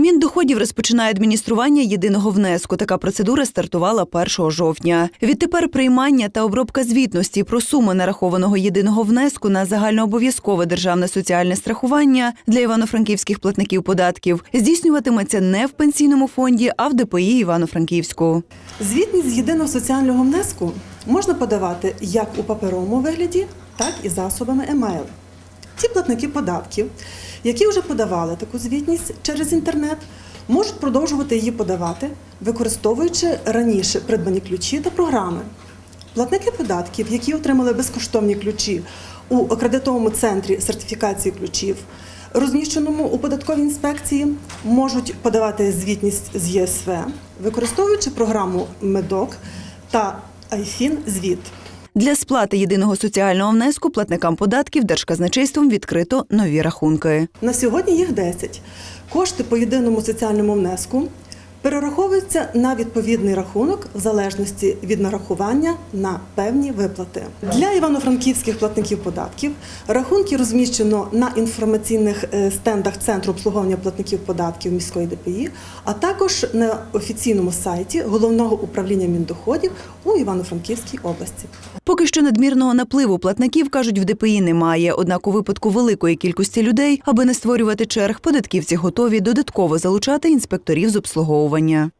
Міндоходів розпочинає адміністрування єдиного внеску. Така процедура стартувала 1 жовтня. Відтепер приймання та обробка звітності про суми нарахованого єдиного внеску на загальнообов'язкове державне соціальне страхування для івано-франківських платників податків здійснюватиметься не в пенсійному фонді, а в ДПІ Івано-Франківську. Звітність з єдиного соціального внеску можна подавати як у паперовому вигляді, так і засобами емейл. Платники податків, які вже подавали таку звітність через інтернет, можуть продовжувати її подавати, використовуючи раніше придбані ключі та програми. Платники податків, які отримали безкоштовні ключі у акредитовому центрі сертифікації ключів, розміщеному у податковій інспекції, можуть подавати звітність з ЄСВ, використовуючи програму Медок та Айфін Звіт. Для сплати єдиного соціального внеску платникам податків Держказначейством відкрито нові рахунки. На сьогодні їх 10. Кошти по єдиному соціальному внеску перераховуються на відповідний рахунок в залежності від нарахування на певні виплати. Для івано-франківських платників податків рахунки розміщено на інформаційних е, стендах Центру обслуговування платників податків міської ДПІ, а також на офіційному сайті головного управління міндоходів у Івано-Франківській області. Поки що надмірного напливу платників кажуть в ДПІ немає. Однак у випадку великої кількості людей, аби не створювати черг, податківці готові додатково залучати інспекторів з обслуговування.